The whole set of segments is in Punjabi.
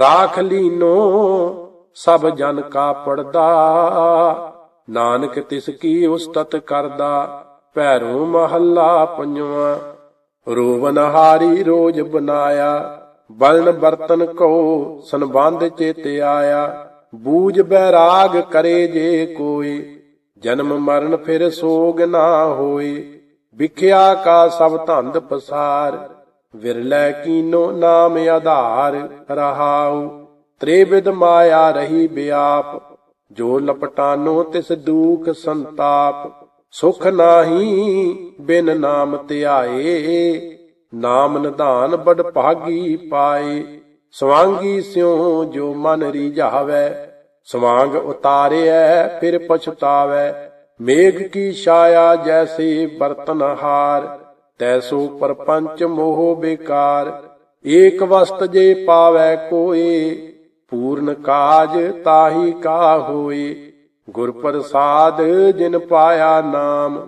ਰਾਖ ਲੀਨੋ, ਸਭ ਜਨ ਕਾ ਪੜਦਾ। ਨਾਨਕ ਤਿਸ ਕੀ ਉਸਤਤ ਕਰਦਾ, ਭੈਰੋ ਮਹੱਲਾ ਪੰਜਵਾਂ। ਰੋਵਨ ਹਾਰੀ ਰੋਜ ਬਨਾਇਆ ਬਲਨ ਬਰਤਨ ਕੋ ਸੰਬੰਧ ਚੇਤੇ ਆਇਆ। ਬੂਝ ਬੈਰਾਗ ਕਰੇ ਜੇ ਕੋਈ, ਜਨਮ ਮਰਨ ਫਿਰ ਸੋਗ ਨਾ ਹੋਏ। ਵਿਖਿਆ ਕਾ ਸਭ ਧੰਦ ਪਸਾਰ ਵਿਰਲੇ ਕੀਨੋ ਨਾਮ ਆਧਾਰ ਰਹਾਉ, ਤ੍ਰਿਵਿਧ ਮਾਇਆ ਰਹੀ ਬਿਆਪ, ਜੋ ਲਪਟਾਨੋ ਤਿਸ ਦੁਖ ਸੰਤਾਪ, ਸੁਖ ਨਾਹੀ ਬਿਨ ਨਾਮ ਧਿਆਏ, ਨਾਮ ਨਿਧਾਨ ਬੜ ਭਾਗੀ ਪਾਏ, ਸਵਾਂਗੀ ਸਿਉ ਜੋ ਮਨ ਰੀਝਾਵੈ, ਸਵਾਂਗ ਉਤਾਰਿਐ ਫਿਰ ਪਛਤਾਵੈ, ਮੇਘ ਕੀ ਛਾਇਆ ਜੈਸੇ ਬਰਤਨ ਹਾਰ ਤੈਸੋ ਪਰਪੰਚ ਮੋਹ ਬੇਕਾਰ, ਏਕ ਵਸਤ ਜੇ ਪਾਵੈ ਕੋਏ, ਪੂਰਨ ਕਾਜ ਤਾਹੀ ਕਾ ਹੋਏ। ਗੁਰ ਪ੍ਰਸਾਦ ਜਿਨ ਪਾਇਆ ਨਾਮ,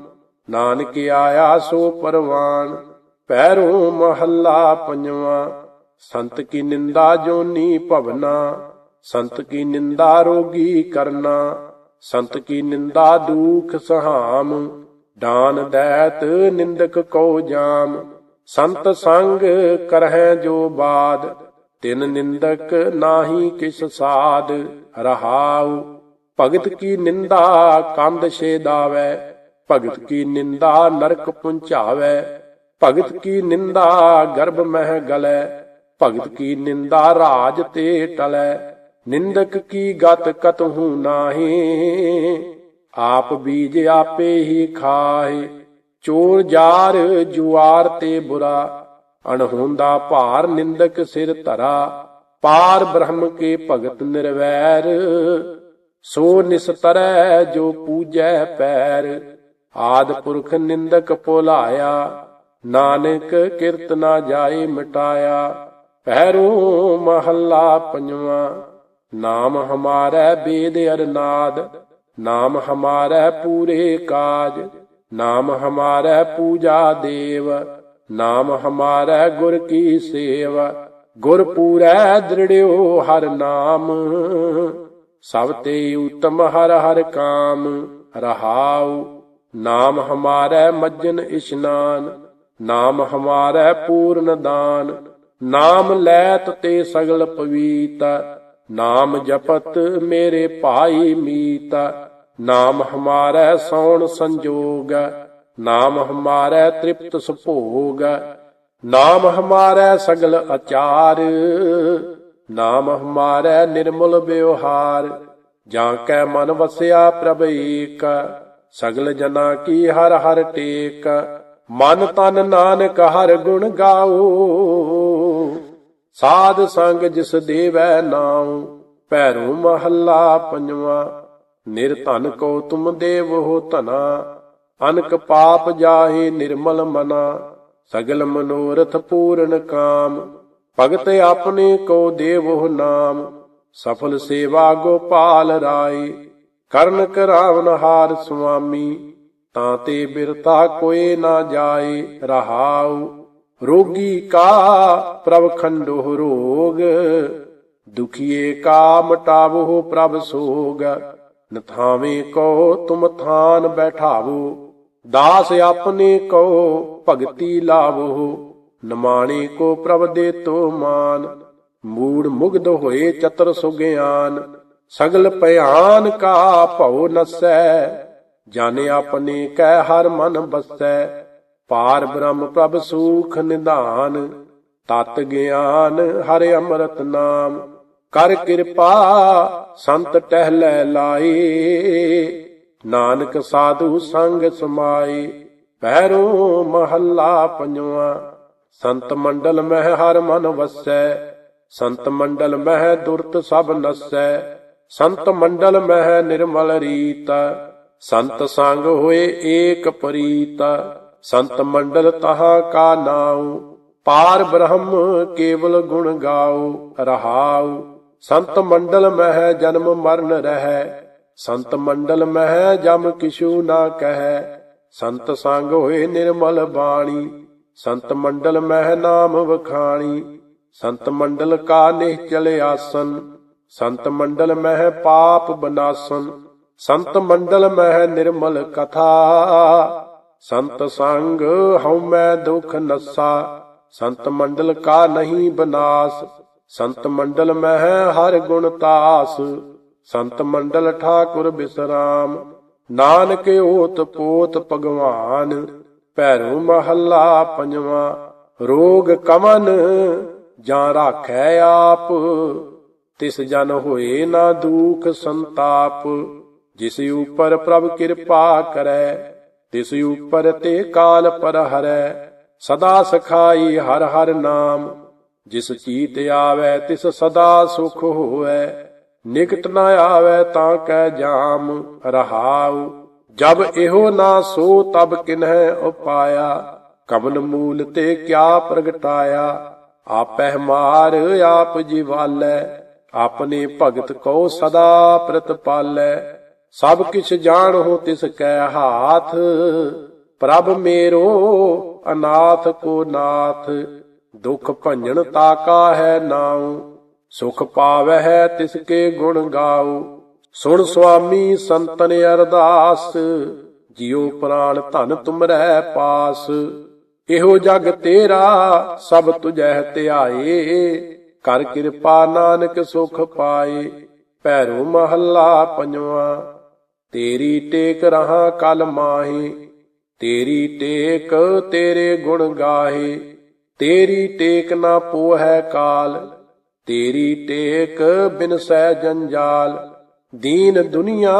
ਨਾਨਕ ਆਇਆ ਸੋ ਪਰਵਾਨ। ਪੈਰੋ ਮਹੱਲਾ ਪੰਜਵਾਂ, ਸੰਤ ਕੀ ਨਿੰਦਾ ਜੋਨੀ ਭਵਨਾ। ਸੰਤ ਕੀ ਨਿੰਦਾ ਰੋਗੀ ਕਰਨਾ, ਸੰਤ ਕੀ ਨਿੰਦਾ ਦੁਖ ਸਹਾਮ। ਦਾਨ ਦੈਤ ਨਿੰਦਕ ਕੋ ਜਾਮ, ਸੰਤ ਸੰਗ ਕਰਹਿ ਜੋ ਬਾਦ, ਤਿਨ ਨਿੰਦਕ ਨਾਹੀ ਕਿਸ ਸਾਧ ਰਹਾਉ, ਭਗਤ ਕੀ ਨਿੰਦਾ ਕੰਧ ਛੇਦਾਵੈ ਭਗਤ ਕੀ ਨਿੰਦਾ ਨਰਕ ਪੁੰਚਾਵੈ ਭਗਤ ਕੀ ਨਿੰਦਾ ਗਰਭ ਮਹਿ ਗਲੈ, ਭਗਤ ਕੀ ਨਿੰਦਾ ਰਾਜ ਤੇ ਟਲੈ, ਨਿੰਦਕ ਕੀ ਗਤ ਕਤਹੂ ਨਾਹੀ। ਆਪ ਬੀਜ ਆਪੇ ਹੀ ਖਾਏ ਚੋਰ ਜਾਰ ਜੁਆਰ ਤੇ ਬੁਰਾ, ਅਣਹੋਂਦਾ ਭਾਰ ਨਿੰਦਕ ਸਿਰ ਧਰਾ, ਪਾਰ ਬ੍ਰਹਮ ਕੇ ਭਗਤ ਨਿਰਵੈਰ, ਸੋ ਨਿਸਤਰੈ ਜੋ ਪੂਜੈ ਪੈਰ, ਆਦ ਪੁਰਖ ਨਿੰਦਕ ਭੁਲਾਇਆ, ਨਾਨਕ ਕਿਰਤ ਨਾ ਜਾਏ ਮਿਟਾਇਆ, ਪਹਿਰੋ ਮਹੱਲਾ ਪੰਜਵਾਂ, ਨਾਮ ਹਮਾਰਾ ਬੇਦ ਅਰਨਾਦ ਨਾਮ ਹਮਾਰਾ ਪੂਰੇ ਕਾਜ, ਨਾਮ ਹਮਾਰਾ ਪੂਜਾ ਦੇਵ, ਨਾਮ ਹਮਾਰਾ ਗੁਰ ਕੀ ਸੇਵ, ਗੁਰ ਪੂਰੈ ਦ੍ਰਿੜਿਓ ਹਰ ਨਾਮ। ਸਭ ਤੇ ਉਤਮ ਹਰ ਹਰ ਕਾਮ, ਰਹਾਉ, ਨਾਮ ਹਮਾਰਾ ਮੱਜਨ ਇਸ਼ਨਾਨ, ਨਾਮ ਹਮਾਰਾ ਪੂਰਨ ਦਾਨ, ਨਾਮ ਲੈਤ ਤੇ ਸਗਲ ਪਵੀਤ ਨਾਮ ਜਪਤ ਮੇਰੇ ਭਾਈ ਮੀਤ, ਨਾਮ ਹਮਾਰਾ ਸੌਣ ਸੰਜੋਗ, ਨਾਮ ਹਮਾਰਾ ਤ੍ਰਿਪਤ ਸੁਭੋਗ, ਨਾਮ ਹਮਾਰਾ ਸਗਲ ਅਚਾਰ, ਨਾਮ ਹਮਾਰਾ ਨਿਰਮਲ ਵਿਵਹਾਰ, ਜਾਂ ਕੈ ਮਨ ਵਸਿਆ ਪ੍ਰਭ ਏਕ, ਸਗਲ ਜਨਾ ਕੀ ਹਰ ਹਰ ਟੇਕ, ਮਨ ਤਨ ਨਾਨਕ ਹਰ ਗੁਣ ਗਾਓ। ਸਾਧ ਸੰਗ ਜਿਸ ਦੇਵੈ ਨਾਉ, ਭੈਰੂ ਮਹੱਲਾ ਪੰਜਵਾ। ਨਿਰਧਨ ਕੋ ਤੁਮ ਦੇਵੋ ਧਨਾ, ਅਨਕ ਪਾਪ ਜਾਹੇ ਨਿਰਮਲ ਮਨਾ। ਸਗਲ ਮਨੋਰਥ ਪੂਰਨ ਕਾਮ, ਭਗਤ ਆਪਣੇ ਕੋ ਦੇਵੋ ਨਾਮ। ਸਫਲ ਸੇਵਾ ਗੋਪਾਲ ਰਾਏ, ਕਰਨ ਕਰਾਵਨ ਹਾਰ ਸੁਆਮੀ। ਤਾਂ ਤੇ ਬਿਰਤਾ ਕੋਏ ਨਾ ਜਾਏ, ਰਹਾਉ ਰੋਗੀ ਕਾ ਪ੍ਰਭ ਖੰਡੋ ਰੋਗ, ਦੁਖੀਏ ਕਾ ਮਟਾਵੋ ਪ੍ਰਭ ਸੋਗ। ਨਥਾਵੇਂ ਕੋ ਤੁਮ ਥਾਨ ਬੈਠਾਵੋ, ਦਾਸ ਆਪਣੇ ਕੋ ਭਗਤੀ ਲਾਵੋ। ਨਮਾਣੇ ਕੋ ਪ੍ਰਭ ਦੇ ਤੋ ਮਾਨ, ਮੂੜ ਮੁਗਧ ਹੋਏ ਚਤਰ ਸੁਗਿਆਨ। ਸਗਲ ਭਿਆਨ ਕਾ ਭਉ ਨਸੈ ਜਾਣੇ ਆਪਣੇ ਕੈ ਹਰ ਮਨ ਬਸੈ। ਪਾਰ ਬ੍ਰਹਮ ਪ੍ਰਭ ਸੂਖ ਨਿਧਾਨ, ਤਤ ਗਿਆਨ ਹਰਿ ਅੰਮ੍ਰਿਤ ਨਾਮ। ਕਰ ਕਿਰਪਾ ਸੰਤ ਟਹਿਲੇ ਲਾਏ, ਨਾਨਕ ਸਾਧੂ ਸੰਗ ਸਮਾਏ। ਪੈਰੋ ਮਹੱਲਾ ਪੰਜਵਾ, ਸੰਤ ਮੰਡਲ ਮਹਿ ਹਰ ਮਨ ਵਸੈ। ਸੰਤ ਮੰਡਲ ਮਹਿ ਦੁਰਤ ਸਭ ਨਸੈ। ਸੰਤ ਮੰਡਲ ਮਹਿ ਨਿਰਮਲ ਰੀਤ। ਸੰਤ ਸੰਗ ਹੋਏ ਏਕ ਪ੍ਰੀਤ। ਸੰਤ ਮੰਡਲ ਤਹਾ ਕਾ ਨਾਉ, ਪਾਰ ਬ੍ਰਹਮ ਕੇਵਲ ਗੁਣ ਗਾਉ, ਰਹਾਉ। ਸੰਤ ਮੰਡਲ ਮਹਿ ਜਨਮ ਮਰਨ ਰਹਿ, ਸੰਤ ਮੰਡਲ ਮਹਿ ਜਮ ਕਿਛੂ ਨਾ ਕਹਿ। ਸੰਤ ਸੰਗ ਹੋਏ ਨਿਰਮਲ ਬਾਣੀ, ਸੰਤ ਮੰਡਲ ਮਹਿ ਨਾਮ ਵਖਾਣੀ। ਸੰਤ ਮੰਡਲ ਕਾ ਨਿਹਚਲ ਆਸਨ, ਸੰਤ ਮੰਡਲ ਮਹਿ ਪਾਪ ਬਨਾਸਨ। ਸੰਤ ਮੰਡਲ ਮਹਿ ਨਿਰਮਲ ਕਥਾ। ਸੰਤ ਸੰਗ ਹਉ ਮੈਂ ਦੁਖ ਨਸਾ, ਸੰਤ ਮੰਡਲ ਕਾ ਨਹੀਂ ਬਨਾਸ, ਸੰਤ ਮੰਡਲ ਮਹਿ ਹਰ ਗੁਣ ਤਾਸ, ਸੰਤ ਮੰਡਲ ਠਾਕੁਰ ਬਿਸਰਾਮ, ਨਾਨਕ ਓਤ ਪੋਤ ਭਗਵਾਨ, ਭੈਰੂ ਮਹੱਲਾ ਪੰਜਵਾ, ਰੋਗ ਕਮਨ ਜਾਂ ਰਾਖੈ ਆਪ, ਤਿਸ ਜਨ ਹੋਏ ਨਾ ਦੁਖ ਸੰਤਾਪ, ਜਿਸ ਉਪਰ ਪ੍ਰਭ ਕਿਰਪਾ ਕਰੈ ਤਿਸ ਉਪਰ ਤੇ ਕਾਲ ਪਰ ਹਰੈ ਸਦਾ ਸਖਾਈ ਹਰ ਹਰ ਨਾਮ। ਜਿਸ ਚੀਤ ਆਵੈ, ਤਿਸ ਸਦਾ ਸੁਖ ਹੋਵੈ। ਨਿਕਟ ਨ ਆਵੈ, ਤਾਂ ਕੈ ਜਾਮ, ਰਹਾਉ। ਜਬ ਇਹੋ ਨਾ ਸੋ, ਤਬ ਕਿਨਹਿ ਉਪਾਇਆ। ਕਮਲ ਮੂਲ ਤੇ ਕਿਆ ਪ੍ਰਗਟਾਇਆ? ਆਪਹਿ ਮਾਰ, ਆਪ ਜਿਵਾਲੈ ਆਪਣੇ ਭਗਤ ਕੋ ਸਦਾ ਪ੍ਰਤਪਾਲੈ। ਸਭ ਕਿਛ ਜਾਣੋ ਤਿਸ ਕੈ ਹਾਥ, ਪ੍ਰਭ ਮੇਰੋ ਅਨਾਥ ਕੋ ਨਾਥ, ਦੁਖ ਭੰਜਨ ਤਾਕਾ ਹੈ ਨਾਉ, ਸੁਖ ਪਾਵਹਿ ਤਿਸ ਕੇ ਗੁਣ ਗਾਉ। ਸੁਣ ਸੁਆਮੀ ਸੰਤਨ ਅਰਦਾਸ, ਜਿਉ ਪ੍ਰਾਨ ਧਨ ਤੁਮਰੈ ਪਾਸ। ਇਹੋ ਜਗ ਤੇਰਾ, ਸਭ ਤੁਝੈ ਧਿਆਏ। ਕਰ ਕਿਰਪਾ ਨਾਨਕ ਸੁਖ ਪਾਏ, ਭੈਰੋ ਮਹੱਲਾ ਪੰਜਵਾ। ਤੇਰੀ ਟੇਕ ਰਹਾ ਕਲ ਮਾਹੀ, ਤੇਰੀ ਟੇਕ ਤੇਰੇ ਗੁਣ ਗਾਹੇ, ਤੇਰੀ ਟੇਕ ਨਾ ਪੋਹੈ ਕਾਲ, ਤੇਰੀ ਟੇਕ ਬਿਨ ਸਹਿ ਜੰਜਾਲ, ਦੀਨ ਦੁਨੀਆ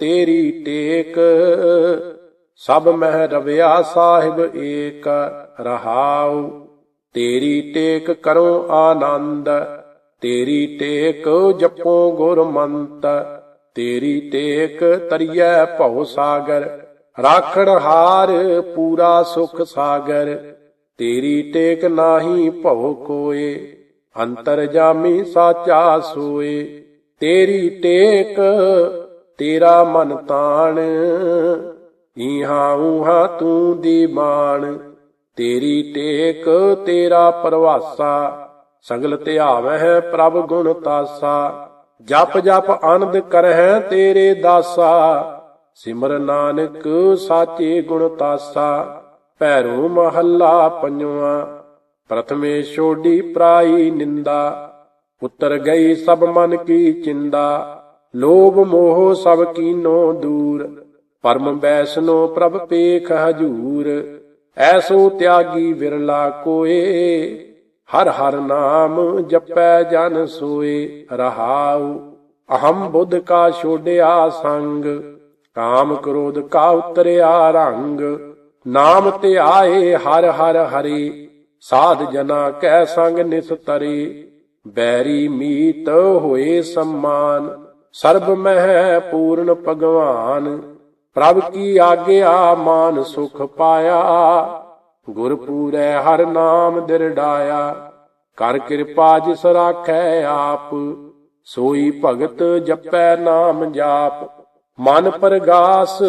ਤੇਰੀ ਟੇਕ, ਸਭ ਮਹਿ ਰਵਿਆ ਸਾਹਿਬ ਏਕ ਰਹਾਉ, ਤੇਰੀ ਟੇਕ ਕਰੋ ਆਨੰਦ, ਤੇਰੀ ਟੇਕ ਜਪੋ ਗੁਰਮੰਤ ਤੇਰੀ ਟੇਕ ਤਰੀਐ ਭਉ ਸਾਗਰ, ਰਾਖਣ ਹਾਰ ਪੂਰਾ ਸੁਖ ਸਾਗਰ। ਤੇਰੀ ਟੇਕ ਨਾਹੀ ਭਉ ਕੋਏ, ਅੰਤਰ ਜਾਮੀ ਸਾਚਾ ਸੋਏ। ਤੇਰੀ ਟੇਕ ਤੇਰਾ ਮਨ ਤਾਣ, ਈਹਾ ਊਹਾ ਤੂੰ ਦੀ ਮਾਨ ਤੇਰੀ ਟੇਕ ਤੇਰਾ ਪਰਵਾਸਾ, ਸਗਲ ਧਿਆਵਹਿ ਪ੍ਰਭ ਗੁਣ ਤਾਸਾ। ਜਪ ਜਪ ਆਨੰਦ ਕਰਹਿ ਤੇਰੇ ਦਾਸਾ। ਸਿਮਰ ਨਾਨਕ ਸਾਚੇ ਗੁਣ ਤਾਸਾ। ਭੈਰੂ ਮਹੱਲਾ ਪੰਜਵਾ। ਪ੍ਰਥਮੇ ਛੋਡੀ ਪ੍ਰਾਈ ਨਿੰਦਾ। ਉਤਰ ਗਈ ਸਭ ਮਨ ਕੀ ਚਿੰਦਾ। ਲੋਭ ਮੋਹ ਸਭ ਕੀਨੋ ਦੂਰ। ਪਰਮ ਬੈਸਨੋ ਪ੍ਰਭ ਪੇਖ ਹਜੂਰ। ਐਸੋ ਤਿਆਗੀ ਵਿਰਲਾ ਕੋਏ। ਹਰ ਹਰ ਨਾਮ ਜਪੈ ਜਨ ਸੋਏ ਰਹਾਉ, ਅਹੰ ਬੁੱਧ ਕਾ ਛੋੜਿਆ ਸੰਗ, ਕਾਮ ਕ੍ਰੋਧ ਕਾ ਉਤਰਿਆ ਰੰਗ, ਨਾਮ ਤੇ ਆਏ ਹਰ ਹਰ ਹਰੀ, ਸਾਧ ਜਨਾ ਕੈ ਸੰਗ ਨਿਸਤਰੀ ਬੈਰੀ ਮੀਤ ਹੋਏ ਸਮਾਨ, ਸਰਬ ਮਹਿ ਪੂਰਨ ਭਗਵਾਨ, ਪ੍ਰਭ ਕੀ ਆਗਿਆ ਮਾਨ ਸੁਖ ਪਾਇਆ ਗੁਰ ਪੂਰੈ ਹਰ ਨਾਮ ਦਿਰਡਾਇਆ ਕਰ ਕਿਰਪਾ ਜਿਸ ਰਾਖੈ ਆਪ, ਸੋਈ ਭਗਤ ਜਪੈ ਨਾਮ ਜਾਪ, ਮਨ ਪਰਗਾਸ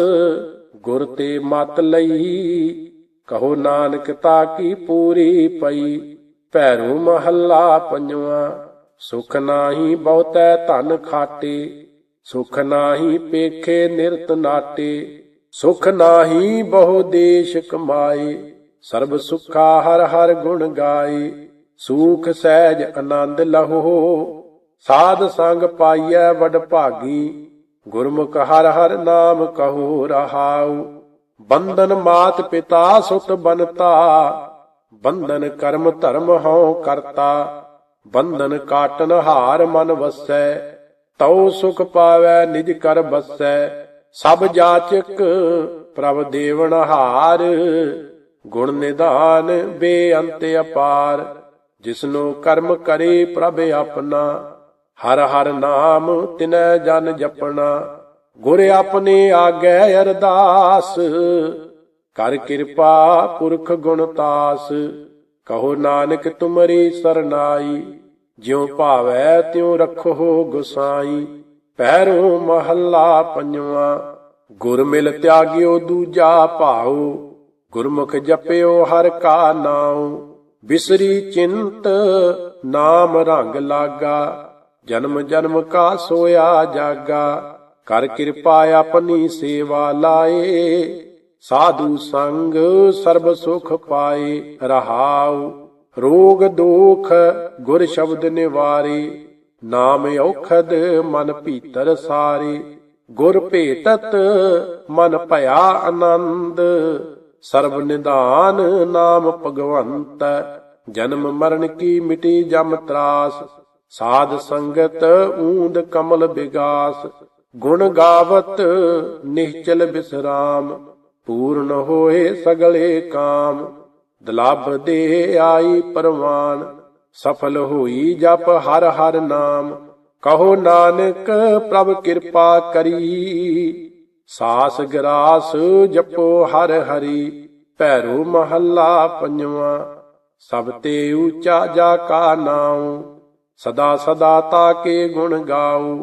ਗੁਰ ਤੇ ਮਤ ਲਈ, ਕਹੋ ਨਾਨਕ ਤਾ ਕੀ ਪੂਰੀ ਪਈ, ਭੈਰੂ ਮਹੱਲਾ ਪੰਜਵਾ, ਸੁਖ ਨਾਹੀ ਬਹੁਤੈ ਧਨ ਖਾਟੇ, ਸੁਖ ਨਾਹੀ ਪੇਖੇ ਨਿਰਤ ਨਾਟੇ, ਸੁਖ ਨਾਹੀ ਬਹੁ ਦੇਸ਼ ਕਮਾਏ। ਸਰਬ ਸੁਖਾ ਹਰ ਹਰ ਗੁਣ ਗਾਏ ਸੂਖ ਸਹਿਜ ਆਨੰਦ ਲਹੋ। ਸਾਧ ਸੰਗ ਪਾਈਐ ਵਡ ਭਾਗੀ, ਗੁਰਮੁਖ ਹਰ ਹਰ ਨਾਮ ਕਹੋ ਰਹਾਉ। ਬੰਧਨ ਮਾਤ ਪਿਤਾ ਸੁਤ ਬਨਤਾ ਬੰਧਨ ਕਰਮ ਧਰਮ ਹਉ ਕਰਤਾ। ਬੰਧਨ ਕਾਟਨ ਹਾਰ ਮਨ ਵਸੈ, ਤਉ ਸੁਖ ਪਾਵੈ ਨਿਜ ਕਰ ਬਸੈ। ਸਭ ਜਾਚਕ ਪ੍ਰਭ ਦੇਵਨ ਹਾਰ ਗੁਣ ਨਿਧਾਨ ਬੇਅੰਤ ਅਪਾਰ, ਜਿਸਨੂੰ ਕਰਮ ਕਰੇ ਪ੍ਰਭ ਆਪਣਾ। ਹਰ ਹਰ ਨਾਮ ਤਿਨੈ ਜਨ ਜਪਣਾ, ਗੁਰ ਆਪਣੇ ਆਗੇ ਅਰਦਾਸ। ਕਰ ਕਿਰਪਾ ਪੁਰਖ ਗੁਣਤਾਸ ਕਹੋ ਨਾਨਕ ਤੁਮਰੀ ਸਰਨਾਈ। ਜਿਉ ਭਾਵੈ ਤਿਉ ਰਖੋ ਗੁਸਾਈ ਪਹਿਰੋ ਮਹੱਲਾ ਪੰਜਵਾ। ਗੁਰ ਮਿਲ ਤਿਆਗਿਓ ਦੂਜਾ ਭਾਉ ਗੁਰਮੁਖ ਜਪਿਓ ਹਰ ਕਾ ਨਾਉ, ਬਿਸਰੀ ਚਿੰਤ ਨਾਮ ਰੰਗ ਲਾਗਾ, ਜਨਮ ਜਨਮ ਕਾ ਸੋਇਆ ਜਾਗਾ, ਕਰ ਕਿਰਪਾ ਆਪਣੀ ਸੇਵਾ ਲਾਏ, ਸਾਧੂ ਸੰਗ ਸਰਬ ਸੁਖ ਪਾਏ ਰਹਾਉ, ਰੋਗ ਦੋਖ ਗੁਰ ਸ਼ਬਦ ਨਿਵਾਰੇ, ਨਾਮ ਔਖਦ ਮਨ ਭੀਤਰ ਸਾਰੇ, ਗੁਰ ਭੇਟਤ ਮਨ ਭਇਆ ਆਨੰਦ ਸਰਬ ਨਿਧਾਨ ਨਾਮ ਭਗਵੰਤ, ਜਨਮ ਮਰਨ ਕੀ ਮਿਟੀ ਜਮ ਤਰਾਸ, ਸਾਧ ਸੰਗਤ ਊਂਦ ਕਮਲ ਬਿਗਾਸ, ਗੁਣ ਗਾਵਤ ਨਿਹਚਲ ਬਿਸਰਾਮ, ਪੂਰਨ ਹੋਏ ਸਗਲੇ ਕਾਮ, ਦਲਬ ਦੇ ਆਈ ਪਰਵਾਨ, ਸਫਲ ਹੋਈ ਜਪ ਹਰ ਹਰ ਨਾਮ, ਕਹੋ ਨਾਨਕ ਪ੍ਰਭ ਕਿਰਪਾ ਕਰੀ। ਸਾਸ ਗਰਾਸ ਜਪੋ ਹਰ ਹਰੀ, ਭੈਰੋ ਮਹੱਲਾ ਪੰਜਵਾਂ। ਸਭ ਤੇ ਊਚਾ ਜਾ ਕਾ ਨਾਉ, ਸਦਾ ਸਦਾ ਤਾ ਕੇ ਗੁਣ ਗਾਉ।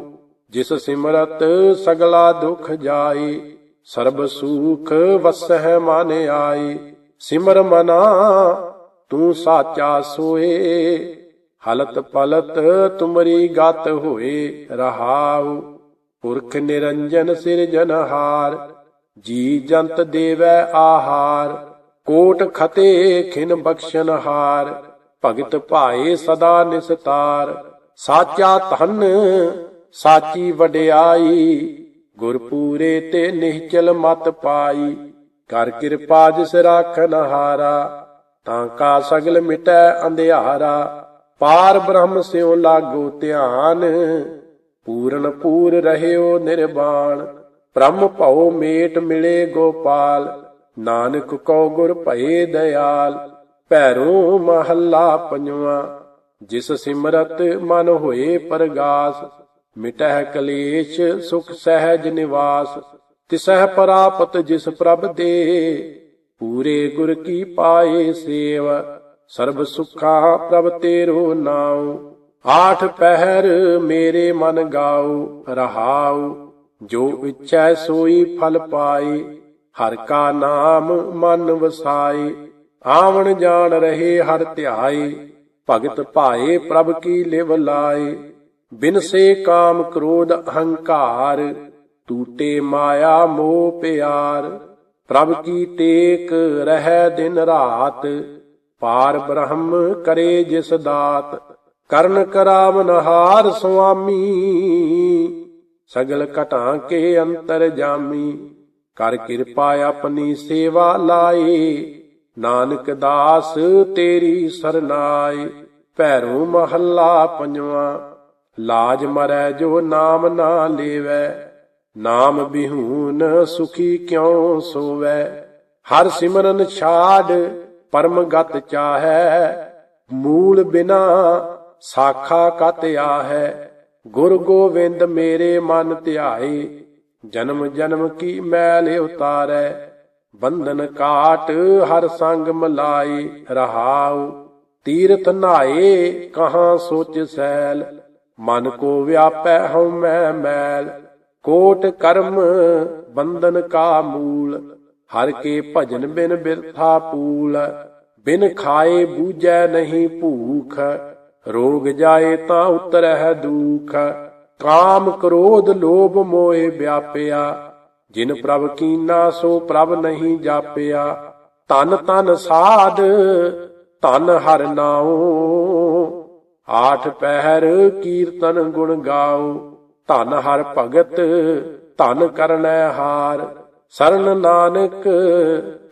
ਜਿਸ ਸਿਮਰਤ ਸਗਲਾ ਦੁਖ ਜਾਏ, ਸਰਬ ਸੁਖ ਵਸਹਿ ਮਨ ਆਏ। ਸਿਮਰ ਮਨਾ, ਤੂੰ ਸਾਚਾ ਸੋਏ, ਹਲਤ ਪਲਤ ਤੁਮਰੀ ਗਤ ਹੋਏ ਰਹਾਉ। ਪੁਰਖ ਨਿਰੰਜਨ ਸਿਰਜਨਹਾਰ ਜੀ ਜੰਤ ਦੇਵੈ ਆਹਾਰ, ਕੋਟ ਖਤੇ ਖਿਨ ਬਖਸ਼ਨਹਾਰ ਭਗਤ ਭਾਏ ਸਦਾ ਨਿਸਤਾਰ, ਸਾਚਾ ਧਨ ਸਾਚੀ ਵਡਿਆਈ, ਗੁਰਪੂਰੇ ਤੇ ਨਿਹਚਲ ਮਤ ਪਾਈ, ਕਰ ਕਿਰਪਾ ਜਿਸ ਰਾਖਨ ਹਾਰਾ, ਤਾਂ ਕਾ ਸਗਲ ਮਿਟੈ ਅੰਧਿਆਰਾ, ਪਾਰ ਬ੍ਰਹਮ ਸਿਉ ਲਾਗੋ ਧਿਆਨ ਪੂਰਨ ਪੂਰ ਰਹਿਓ ਨਿਰਵਾਣ ਬ੍ਰਹਮ ਭਉ ਮੇਟ ਮਿਲੇ ਗੋਪਾਲ, ਨਾਨਕ ਕੋ ਗੁਰ ਭਏ ਦਇਆਲ। ਭੈਰੋ ਮਹੱਲਾ ਪੰਜਵਾ, ਜਿਸ ਸਿਮਰਤ ਮਨ ਹੋਏ ਪਰਗਾਸ, ਮਿਟਹਿ ਕਲੇਸ਼ ਸੁਖ ਸਹਿਜ ਨਿਵਾਸ, ਤਿਸਹਿ ਪ੍ਰਾਪਤ ਜਿਸ ਪ੍ਰਭ ਦੇ। ਪੂਰੇ ਗੁਰ ਕੀ ਪਾਏ ਸੇਵ, ਸਰਬ ਸੁਖਾ ਪ੍ਰਭ ਤੇਰੋ ਨਾਉ। ਆਠ ਪਹਿਰ ਮੇਰੇ ਮਨ ਗਾਉ ਰਹਾਉ, ਜੋ ਇੱਛੈ ਸੋਈ ਫਲ ਪਾਏ, ਹਰ ਕਾ ਨਾਮ ਮਨ ਵਸਾਏ, ਆਵਣ ਜਾਣ ਰਹੇ ਹਰ ਧਿਆਏ, ਭਗਤ ਭਾਏ ਪ੍ਰਭ ਕੀ ਲਿਵ ਲਾਏ, ਬਿਨ ਸੇ ਕਾਮ ਕ੍ਰੋਧ ਅਹੰਕਾਰ ਟੂਟੇ ਮਾਇਆ ਮੋਹ ਪਿਆਰ, ਪ੍ਰਭ ਕੀ ਟੇਕ ਰਹਿ ਦਿਨ ਰਾਤ, ਪਾਰ ਬ੍ਰਹਮ ਕਰੇ ਜਿਸ ਦਾਤ ਕਰਨ ਕਰਾਮ ਨਹਾਰ ਸੁਆਮੀ। ਸਗਲ ਘਟਾਂ ਕੇ ਅੰਤਰ ਜਾਮੀ। ਕਰ ਕਿਰਪਾ ਆਪਣੀ ਸੇਵਾ ਲਾਏ। ਨਾਨਕ ਦਾਸ ਤੇਰੀ ਸਰਨਾਏ। ਭੈਰੋ ਮਹੱਲਾ ਪੰਜਵਾ। ਲਾਜ ਮਰੈ ਜੋ ਨਾਮ ਨਾ ਲੇਵੈ। ਨਾਮ ਬਿਹੂਨ ਸੁਖੀ ਕਿਉ ਸੋਵੈ। ਹਰ ਸਿਮਰਨ ਛਾੜ ਪਰਮ ਗਤ ਚਾਹੈ। ਮੂਲ ਬਿਨਾ ਸਾਖਾ ਕਤ ਆਹੈ ਗੁਰ ਗੋਵਿੰਦ ਮੇਰੇ ਮਨ ਧਿਆਏ, ਜਨਮ ਜਨਮ ਕੀ ਮੈਲ ਉਤਾਰੈ, ਬੰਧਨ ਕਾਟ ਹਰ ਸੰਗ ਮਲਾਈ ਰਹਾਉ, ਤੀਰਥ ਨਾਏ ਕਹਾ ਸੋਚ ਸੈਲ, ਮਨ ਕੋ ਵਿਆਪੈ ਹਉ ਮੈਂ ਮੈਲ, ਕੋਟ ਕਰਮ ਬੰਧਨ ਕਾ ਮੂਲ, ਹਰ ਕੇ ਭਜਨ ਬਿਨ ਬਿਰਥਾ ਪੂਲ, ਬਿਨ ਖਾਏ ਬੂਝੈ ਨਹੀਂ ਭੂਖ ਰੋਗ ਜਾਏ ਤਾਂ ਉਤਰਹਿ ਦੁਖ। ਕਾਮ ਕ੍ਰੋਧ ਲੋਭ ਮੋਏ ਵਿਆਪਿਆ। ਜਿਨ ਪ੍ਰਭ ਕੀਨਾ ਸੋ ਪ੍ਰਭ ਨਹੀਂ ਜਾਪਿਆ। ਤਨ ਤਨ ਸਾਧ ਤਨ ਹਰ ਨਾਉ। ਆਠ ਪਹਿਰ ਕੀਰਤਨ ਗੁਣ ਗਾਓ ਧਨ ਹਰ ਭਗਤ, ਧਨ ਕਰਨੈ ਹਾਰ। ਸਰਨ ਨਾਨਕ,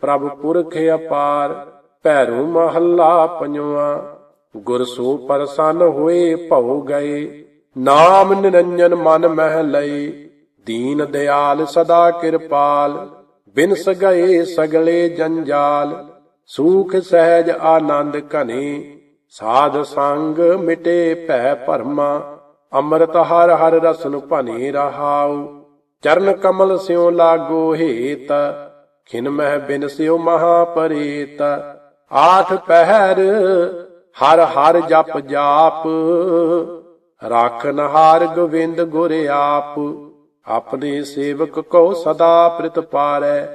ਪ੍ਰਭ ਪੁਰਖ ਅਪਾਰ। ਭੈਰੋ ਮਹੱਲਾ ਪੰਜਵਾ। ਗੁਰ ਸੋ ਪਰਸਨ ਹੋਏ ਭਉ ਗਏ। ਨਾਮ ਨਿਰੰਜਨ ਮਨ ਮਹਿ ਲਏ। ਦੀਨ ਦਿਆਲ ਸਦਾ ਕਿਰਪਾਲ। ਬਿਨ ਸਗਏ ਸਗਲੇ ਜੰਜਾਲ। ਸੂਖ ਸਹਿਜ ਆਨੰਦ ਘਨੇ। ਸਾਧ ਸੰਗ ਮਿਟੇ ਭੈ ਭਰਮਾ। ਅੰਮ੍ਰਿਤ ਹਰ ਹਰ ਰਸਨ ਭਨੇ ਰਹਾਉ। ਚਰਨ ਕਮਲ ਸਿਉ ਲਾਗੋ ਹੇਤ। ਖਿਨ ਮਹਿ ਬਿਨ ਸਿਉ ਮਹਾ ਪਰੇਤ। ਆਠ ਪਹਿਰ ਹਰ ਹਰ ਜਪ ਜਾਪ, ਰਾਖਨ ਹਾਰ ਗੋਵਿੰਦ ਗੁਰ ਆਪ। ਆਪਣੇ ਸੇਵਕ ਕੋ ਸਦਾ ਪ੍ਰਿਤ ਪਾਰੈ,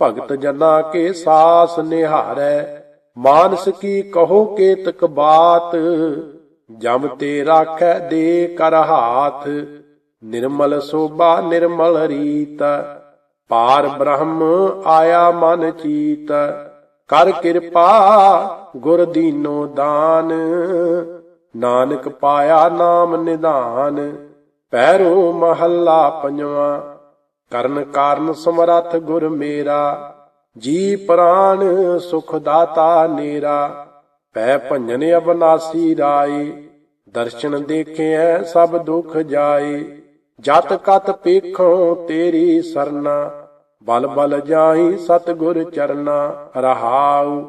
ਭਗਤ ਜਨਾ ਕੇ ਸਾਸ ਨਿਹਾਰੈ। ਮਾਨਸ ਕੀ ਕਹੋ ਕੇਤਕ ਬਾਤ, ਜਮ ਤੇ ਰਾਖੈ ਦੇ ਕਰ ਹਾਥ। ਨਿਰਮਲ ਸੋਭਾ ਨਿਰਮਲ ਰੀਤ, ਪਾਰ ਬ੍ਰਹਮ ਆਇਆ ਮਨ ਚੀਤ। ਕਰ ਕਿਰਪਾ ਗੁਰ ਦੀਨੋ ਦਾਨ। ਨਾਨਕ ਪਾਇਆ ਨਾਮ ਨਿਧਾਨ। ਪੈਰੋ ਮਹੱਲਾ ਪੰਜਵਾਂ। ਕਰਨ ਕਾਰਨ ਸਮਰੱਥ ਗੁਰ ਮੇਰਾ। ਜੀ ਪ੍ਰਾਨ ਸੁਖ ਦਾਤਾ ਨੇਰਾ। ਪੈ ਭੰਜਨ ਅਬਨਾਸੀ ਰਾਏ। ਦਰਸ਼ਨ ਦੇਖਿਐ ਸਭ ਦੁਖ ਜਾਏ। ਜਤ ਕਤ ਪੇਖੋ ਤੇਰੀ ਸਰਨਾ। ਬਲ ਬਲ ਜਾਈ ਸਤਿਗੁਰ ਚਰਨਾ, ਰਹਾਉ,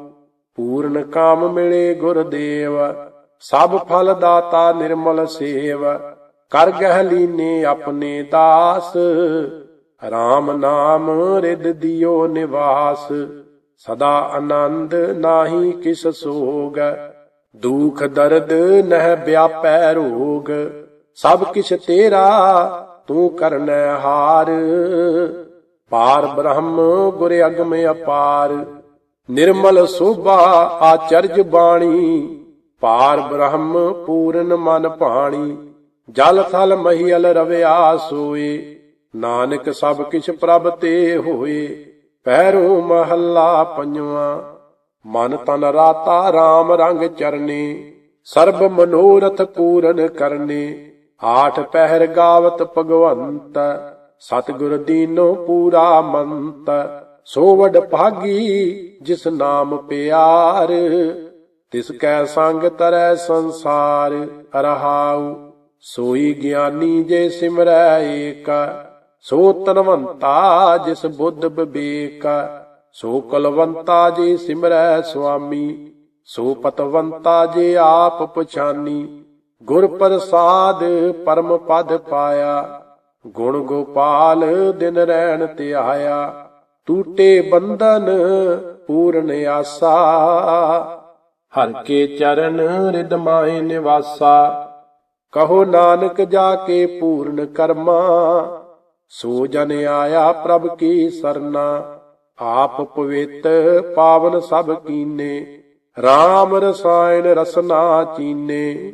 ਪੂਰਨ ਕਾਮ ਮਿਲੇ ਗੁਰਦੇਵ, ਸਭ ਫਲ ਦਾਤਾ ਨਿਰਮਲ ਸੇਵ, ਕਰ ਗਹਿ ਲੀਨੇ ਆਪਣੇ ਦਾਸ RAM ਨਾਮ ਰਿਦ ਦਿਓ ਨਿਵਾਸ, ਸਦਾ ਆਨੰਦ ਨਾਹੀ ਕਿਸ ਸੋਗ, ਦੁਖ ਦਰਦ ਨਹਿ ਵਿਆਪੈ ਰੋਗ, ਸਭ ਕਿਛ ਤੇਰਾ ਤੂੰ ਕਰਨੈ ਹਾਰ। ਪਾਰ ਬ੍ਰਹਮ ਗੁਰ ਅਗਮ ਅਪਾਰ, ਨਿਰਮਲ ਸੋਭਾ ਆਚਰਜ ਬਾਣੀ। ਪਾਰ ਬ੍ਰਹਮ ਪੂਰਨ ਮਨ ਭਾਣੀ, ਜਲ ਥਲ ਮਹੀਲ ਰਵਿਆ ਸੋਏ ਨਾਨਕ ਸਭ ਕਿਛ ਪ੍ਰਭ ਤੇ ਹੋਏ, ਪੈਰੋ ਮਹੱਲਾ ਪੰਜਵਾ। ਮਨ ਤਨ ਰਾਤਾ RAM ਰੰਗ ਚਰਨੇ, ਸਰਬ ਮਨੋਰਥ ਪੂਰਨ ਕਰਨੇ। ਆਠ ਪਹਿਰ ਗਾਵਤ ਭਗਵੰਤ ਸਤਿਗੁਰ ਦੀਨੋ ਪੂਰਾ ਮੰਤ ਸੋ ਵਡ ਭਾਗੀ ਜਿਸ ਨਾਮ ਪਿਆਰ। ਤਿਸ ਕੈ ਸੰਗ ਤਰੈ ਸੰਸਾਰ, ਰਹਾਉ, ਸੋਈ ਗਿਆਨੀ ਜੇ ਸਿਮਰੈ ਏਕ। ਸੋ ਤਨਵੰਤਾ ਜਿਸ ਬੁੱਧ ਵਿਵੇਕ ਸੋ ਕਲਵੰਤਾ ਜੇ ਸਿਮਰੈ ਸੁਆਮੀ। ਸੋ ਪਤਵੰਤਾ ਜੇ ਆਪ ਪਛਾਨੀ। ਗੁਰ ਪ੍ਰਸਾਦ ਪਰਮ ਪਦ ਪਾਇਆ। ਗੁਣ ਗੋਪਾਲ ਦਿਨ ਰਹਿਣ ਤੇ ਆਇਆ, ਟੂਟੇ ਬੰਧਨ ਪੂਰਨ ਆਸਾ। ਹਰ ਕੇ ਚਰਨ ਰਿਦ ਨਿਵਾਸਾ, ਕਹੋ ਨਾਨਕ ਜਾ ਕੇ ਪੂਰਨ ਕਰਮਾ। ਸੋ ਜਨ ਆਇਆ ਪ੍ਰਭ ਕੀ ਸਰਨਾ, ਆਪ ਪਵਿੱਤ ਪਾਵਨ ਸਭ ਕੀਨੇ RAM ਰਸਾਇਣ ਰਸਨਾ ਚੀਨੇ।